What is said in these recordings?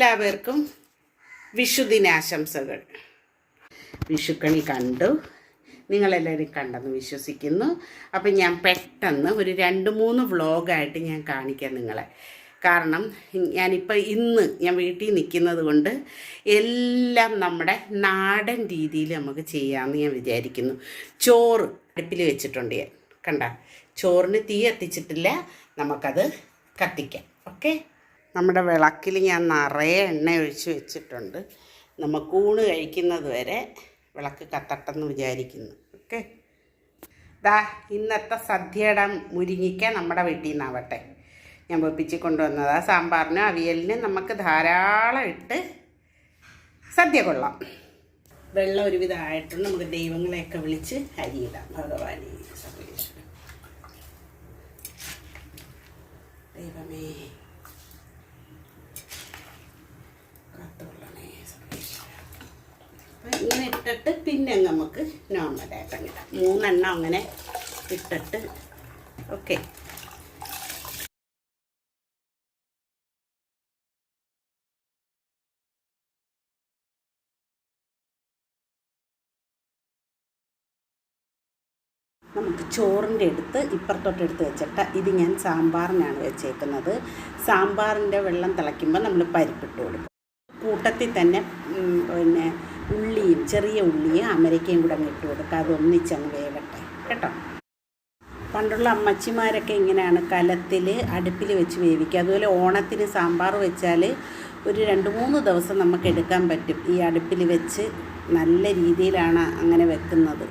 എല്ലാവർക്കും വിഷുദിനാശംസകൾ വിഷുക്കണി കണ്ടു. നിങ്ങളെല്ലാവരും കണ്ടെന്ന് വിശ്വസിക്കുന്നു. അപ്പം ഞാൻ പെട്ടെന്ന് ഒരു രണ്ട് മൂന്ന് വ്ളോഗായിട്ട് ഞാൻ കാണിക്കാം നിങ്ങളെ. കാരണം ഞാനിപ്പോൾ ഇന്ന് ഞാൻ വീട്ടിൽ നിൽക്കുന്നത് കൊണ്ട് എല്ലാം നമ്മുടെ നാടൻ രീതിയിൽ നമുക്ക് ചെയ്യാമെന്ന് ഞാൻ വിചാരിക്കുന്നു. ചോറ് അടുപ്പിൽ വെച്ചിട്ടുണ്ട് ഞാൻ. കണ്ട? ചോറിന് തീ എത്തിച്ചിട്ടില്ല നമുക്കത് കത്തിക്കാം. ഓക്കെ? നമ്മുടെ വിളക്കിൽ ഞാൻ നിറയെ എണ്ണ ഒഴിച്ച് വെച്ചിട്ടുണ്ട്. നമുക്ക് ഊണ് കഴിക്കുന്നത് വരെ വിളക്ക് കത്തട്ടെന്ന് വിചാരിക്കുന്നു. ഓക്കെ? ദാ ഇന്നത്തെ സദ്യയുടെ മുരിങ്ങിക്ക നമ്മുടെ വീട്ടിൽ നിന്നാവട്ടെ ഞാൻ വെപ്പിച്ച് കൊണ്ടുവന്നത്. ആ സാമ്പാറിനും അവിയലിനും നമുക്ക് ധാരാളം ഇട്ട് സദ്യ കൊള്ളാം. വെള്ളം ഒരുവിധമായിട്ടുണ്ട് നമുക്ക് ദൈവങ്ങളെയൊക്കെ വിളിച്ച് അരിയിടാം ഭഗവാനെ സർവേശ്വരൻ ദൈവമേ കാത്തോളണേ സർവേശ്വര അപ്പം ഇങ്ങനെ ഇട്ടിട്ട് പിന്നെ നമുക്ക് നോർമലായിട്ട് അങ്ങനെ മൂന്നെണ്ണം അങ്ങനെ ഇട്ടിട്ട്. ഓക്കെ നമുക്ക് ചോറിന്റെ അടുത്ത് ഇപ്പുറത്തോട്ട് എടുത്ത് വെച്ചിട്ട് ഇത് ഞാൻ സാമ്പാറിനാണ് വെച്ചേക്കുന്നത്. സാമ്പാറിന്റെ വെള്ളം തിളയ്ക്കുമ്പോൾ നമ്മൾ പരിപ്പിട്ട് കൊടുക്കും. കൂട്ടത്തിൽ തന്നെ പിന്നെ ഉള്ളിയും ചെറിയ ഉള്ളിയും അമരക്കയും കൂടെ അങ്ങ് ഇട്ട് കൊടുക്കുക അതൊന്നിച്ചങ്ങ് വേവട്ടെ. കേട്ടോ? പണ്ടുള്ള അമ്മച്ചിമാരൊക്കെ ഇങ്ങനെയാണ് കലത്തിൽ അടുപ്പിൽ വെച്ച് വേവിക്കുക. അതുപോലെ ഓണത്തിന് സാമ്പാർ വെച്ചാൽ ഒരു രണ്ട് മൂന്ന് ദിവസം നമുക്ക് എടുക്കാൻ പറ്റും. ഈ അടുപ്പിൽ വെച്ച് നല്ല രീതിയിലാണ് അങ്ങനെ വെക്കുന്നത്.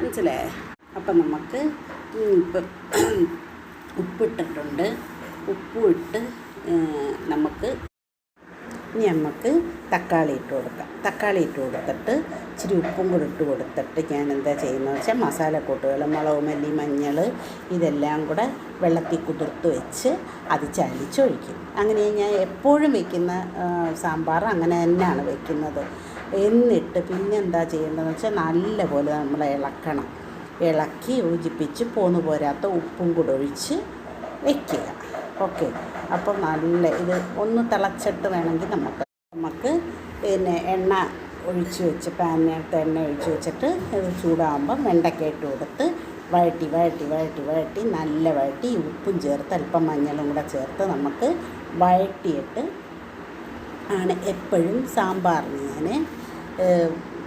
മനസ്സിലായേ? അപ്പം നമുക്ക് ഉപ്പിട്ടിട്ടുണ്ട്. ഉപ്പും ഇട്ട് നമുക്ക് ഇനി നമുക്ക് തക്കാളി ഇട്ട് കൊടുക്കാം. തക്കാളി ഇട്ട് കൊടുത്തിട്ട് ഇച്ചിരി ഉപ്പും കൂടി ഇട്ട് കൊടുത്തിട്ട് ഞാൻ എന്താ ചെയ്യുന്നത് വെച്ചാൽ മസാലക്കൂട്ടുകൾ മുളക് മല്ലി മഞ്ഞൾ ഇതെല്ലാം കൂടെ വെള്ളത്തിൽ കുതിർത്ത് വെച്ച് അത് ചലിച്ചൊഴിക്കും. അങ്ങനെ ഞാൻ എപ്പോഴും വെക്കുന്ന സാമ്പാർ അങ്ങനെ തന്നെയാണ് വെക്കുന്നത്. എന്നിട്ട് പിന്നെ എന്താ ചെയ്യേണ്ടതെന്ന് വെച്ചാൽ നല്ലപോലെ നമ്മൾ ഇളക്കണം. ഇളക്കി യോജിപ്പിച്ച് പോന്നു പോരാത്ത ഉപ്പും കൂടെ ഒഴിച്ച് വെക്കുക. ഓക്കെ. അപ്പോൾ നല്ല ഇത് ഒന്ന് തിളച്ചിട്ട് വേണമെങ്കിൽ നമുക്ക് നമുക്ക് പിന്നെ എണ്ണ ഒഴിച്ച് വെച്ച് പാനിനകത്ത് എണ്ണ ഒഴിച്ച് വെച്ചിട്ട് ഇത് ചൂടാകുമ്പം വെണ്ടയ്ക്ക ഇട്ട് കൊടുത്ത് വഴറ്റി വഴറ്റി വഴറ്റി വഴറ്റി നല്ല വഴറ്റി ഉപ്പും ചേർത്ത് അല്പം മഞ്ഞളും കൂടെ ചേർത്ത് നമുക്ക് വഴറ്റിയിട്ട് ആണ് എപ്പോഴും സാമ്പാറിന് ഞാൻ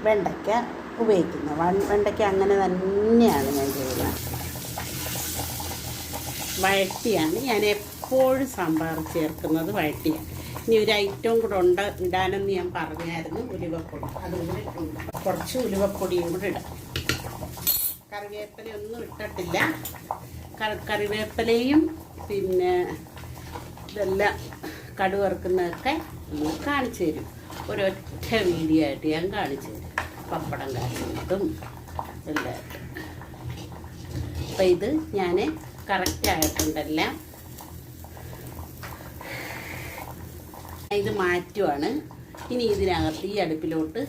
വെണ്ടയ്ക്ക ഉപയോഗിക്കുന്നത്. വെണ്ടയ്ക്ക അങ്ങനെ തന്നെയാണ് ഞാൻ ചെയ്യുന്നത്. വഴറ്റിയാണ് ഞാൻ എപ്പോഴും സാമ്പാർ ചേർക്കുന്നത് വഴറ്റിയാണ്. ഇനി ഒരു ഐറ്റവും കൂടെ ഉണ്ട് ഇടാനെന്ന് ഞാൻ പറഞ്ഞായിരുന്നു ഉലുവപ്പൊടി. അതും കുറച്ച് ഉലുവപ്പൊടിയും കൂടെ ഇടാം. കറിവേപ്പില ഒന്നും ഇട്ടിട്ടില്ല കറിവേപ്പിലയും പിന്നെ ഇതെല്ലാം കടുവറുക്കുന്നതൊക്കെ നമ്മൾ കാണിച്ചു തരും. ഒരൊറ്റ വീഡിയോ ആയിട്ട് ഞാൻ കാണിച്ചു തരും. പപ്പടം കാച്ചുന്നതും എല്ലാം അപ്പം ഇത് ഞാൻ കറക്റ്റായിട്ടുണ്ടെല്ലാം ഇത് മാറ്റുവാണ്. ഇനി ഇതിനകത്ത് ഈ അടുപ്പിലോട്ട്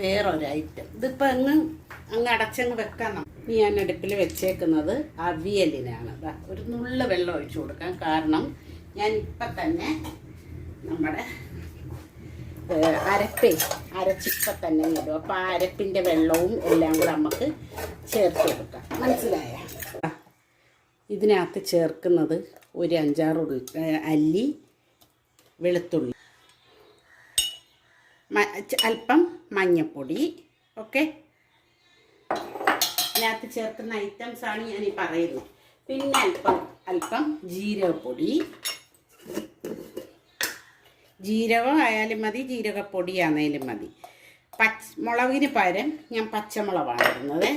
വേറൊരു ഐറ്റം ഇതിപ്പോൾ അങ്ങ് അങ്ങ് അടച്ചങ്ങ് വെക്കാം ഇനി ഞാൻ അടുപ്പിൽ വെച്ചേക്കുന്നത് അവിയലിനാണ്. ഒരു നുള്ള വെള്ളം ഒഴിച്ചു കൊടുക്കാം. കാരണം ഞാൻ ഇപ്പം തന്നെ നമ്മുടെ അരപ്പേ അരച്ചിപ്പം തന്നെ ഇടും. അപ്പോൾ ആ അരപ്പിന്റെ വെള്ളവും എല്ലാം കൂടെ നമുക്ക് ചേർത്ത് കൊടുക്കാം. മനസ്സിലായ? ഇതിനകത്ത് ചേർക്കുന്നത് ഒരു അഞ്ചാറ് അല്ലി വെളുത്തുള്ളി. അല്പം മഞ്ഞപ്പൊടി ഓക്കെ? അതിനകത്ത് ചേർക്കുന്ന ഐറ്റംസ് ആണ് ഞാൻ ഈ പറയുന്നത്. പിന്നെ അല്പം അല്പം ജീരകപ്പൊടി. ജീരകം ആയാലും മതി ജീരകപ്പൊടിയാണേലും മതി. പച്ച മുളകിന് പകരം ഞാൻ പച്ചമുളകാണ് ഇടുന്നത്.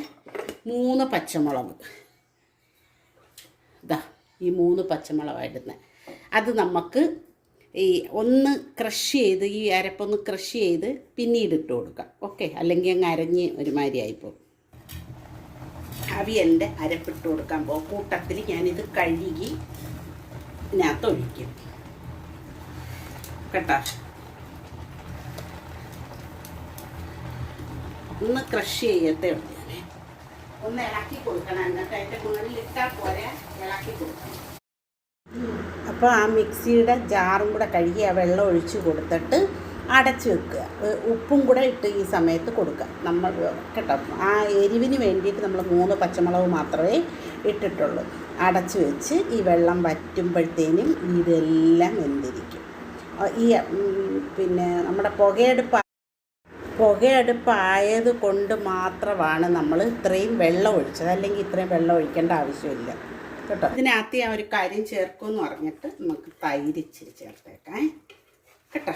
മൂന്ന് പച്ചമുളക്. ഇതാ ഈ മൂന്ന് പച്ചമുളകായിടുന്നത് അത് നമുക്ക് ഈ ഒന്ന് ക്രഷ് ചെയ്ത് ഈ അരപ്പൊന്ന് ക്രഷ് ചെയ്ത് പിന്നീട് ഇട്ട് കൊടുക്കാം. ഓക്കെ അല്ലെങ്കിൽ അങ്ങ് അരഞ്ഞ് ഒരുമാതിരി ആയിപ്പോൾ അവിയലിന്റെ അരപ്പിട്ട് കൊടുക്കാൻ പോകും കൂട്ടത്തിൽ ഞാനിത് കഴുകി ഇതിനകത്ത് ഒഴിക്കും. കേട്ടോ? ഒന്ന് ക്രഷ് ചെയ്യത്തേ ഉള്ളൂ ഒന്ന് ഇളക്കി കൊടുക്കണം. എന്നിട്ട് അതിന്റെ മുകളിൽ ഇട്ടാൽ പോരെ. അപ്പോൾ ആ മിക്സിയുടെ ജാറും കൂടെ കഴുകി ആ വെള്ളം ഒഴിച്ച് കൊടുത്തിട്ട് അടച്ച് വെക്കുക. ഉപ്പും കൂടെ ഇട്ട് ഈ സമയത്ത് കൊടുക്കുക. നമ്മൾ കേട്ടോ ആ എരിവിന് വേണ്ടിയിട്ട് നമ്മൾ മൂന്ന് പച്ചമുളക് മാത്രമേ ഇട്ടിട്ടുള്ളൂ. അടച്ച് വെച്ച് ഈ വെള്ളം വറ്റുമ്പോഴത്തേനും ഇതെല്ലാം വെന്തിരിക്കും. ഈ പിന്നെ നമ്മുടെ പുകയെടുപ്പ് പുകയെടുപ്പായത് കൊണ്ട് മാത്രമാണ് നമ്മൾ ഇത്രയും വെള്ളം ഒഴിച്ചത്. അല്ലെങ്കിൽ ഇത്രയും വെള്ളം ഒഴിക്കേണ്ട ആവശ്യമില്ല. കേട്ടോ. ഇതിനകത്ത് ഞാൻ ഒരു കാര്യം ചേർക്കുമെന്ന് പറഞ്ഞിട്ട് നമുക്ക് തൈര് ഇച്ചിരി ചേർത്തേക്കാം. കേട്ടോ.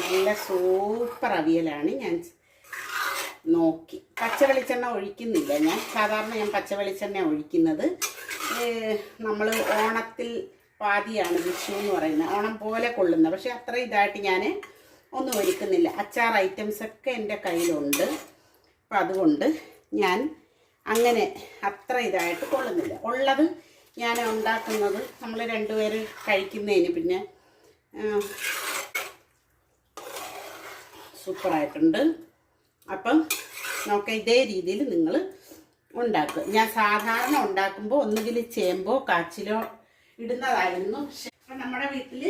നല്ല സൂപ്പർ അവിയലാണ്. ഞാൻ നോക്കി. പച്ച വെളിച്ചെണ്ണ ഒഴിക്കുന്നില്ല. ഞാൻ സാധാരണ ഞാൻ പച്ച വെളിച്ചെണ്ണ ഒഴിക്കുന്നത് നമ്മൾ ഓണത്തിൽ പാതിയാണ് വിഷു എന്ന് പറയുന്നത്. ഓണം പോലെ കൊള്ളുന്നത് പക്ഷെ അത്ര ഇതായിട്ട് ഞാൻ ഒന്നും ഒരുക്കുന്നില്ല. അച്ചാർ ഐറ്റംസ് ഒക്കെ എന്റെ കയ്യിലുണ്ട്. അപ്പം അതുകൊണ്ട് ഞാൻ അങ്ങനെ അത്ര ഇതായിട്ട് കൊള്ളുന്നില്ല. ഉള്ളത് ഞാൻ ഉണ്ടാക്കുന്നത് നമ്മൾ രണ്ടുപേര് കഴിക്കുന്നതിന് പിന്നെ സൂപ്പറായിട്ടുണ്ട്. അപ്പം നോക്കാം ഇതേ രീതിയിൽ നിങ്ങൾ ഉണ്ടാക്കുക. ഞാൻ സാധാരണ ഉണ്ടാക്കുമ്പോൾ ഒന്നുകിൽ ചേമ്പോ കാച്ചിലോ ഇടുന്നതായിരുന്നു. പക്ഷെ നമ്മുടെ വീട്ടിൽ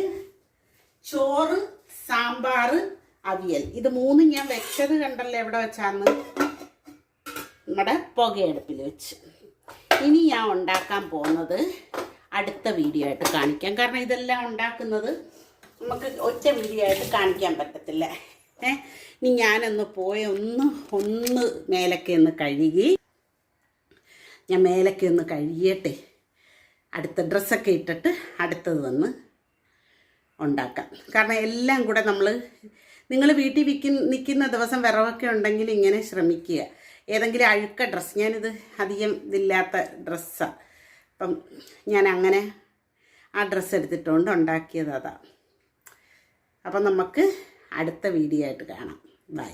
ചോറ് സാമ്പാർ അവിയൽ. ഇത് മൂന്നും ഞാൻ വെച്ചത് കണ്ടല്ലോ എവിടെ വെച്ചാന്ന്? നമ്മുടെ പുകയടുപ്പിൽ വെച്ച്. ഇനി ഞാൻ ഉണ്ടാക്കാൻ പോകുന്നത് അടുത്ത വീഡിയോ ആയിട്ട് കാണിക്കാം. കാരണം ഇതെല്ലാം ഉണ്ടാക്കുന്നത് നമുക്ക് ഒറ്റ വീഡിയോ ആയിട്ട് കാണിക്കാൻ പറ്റത്തില്ല. ഏ ഇനി ഞാനൊന്ന് പോയ ഒന്ന് ഒന്ന് മേലൊക്കെ ഒന്ന് കഴുകി. ഞാൻ മേലൊക്കെ ഒന്ന് കഴുകിയട്ടെ അടുത്ത ഡ്രസ്സൊക്കെ ഇട്ടിട്ട് അടുത്തത് വന്ന് ഉണ്ടാക്കാം. കാരണം എല്ലാം കൂടെ നമ്മൾ നിങ്ങൾ വീട്ടിൽ വിൽക്കുന്ന നിൽക്കുന്ന ദിവസം വിറവൊക്കെ ഉണ്ടെങ്കിൽ ഇങ്ങനെ ശ്രമിക്കുക. ഏതെങ്കിലും അഴുക്ക ഡ്രസ്സ് ഞാനിത് അധികം ഇതില്ലാത്ത ഡ്രസ്സാണ് അപ്പം ഞാൻ അങ്ങനെ ആ ഡ്രസ്സ് എടുത്തിട്ടുകൊണ്ട് ഉണ്ടാക്കിയത്. അതാണ് അപ്പം നമുക്ക് അടുത്ത വീഡിയോ ആയിട്ട് കാണാം. ബൈ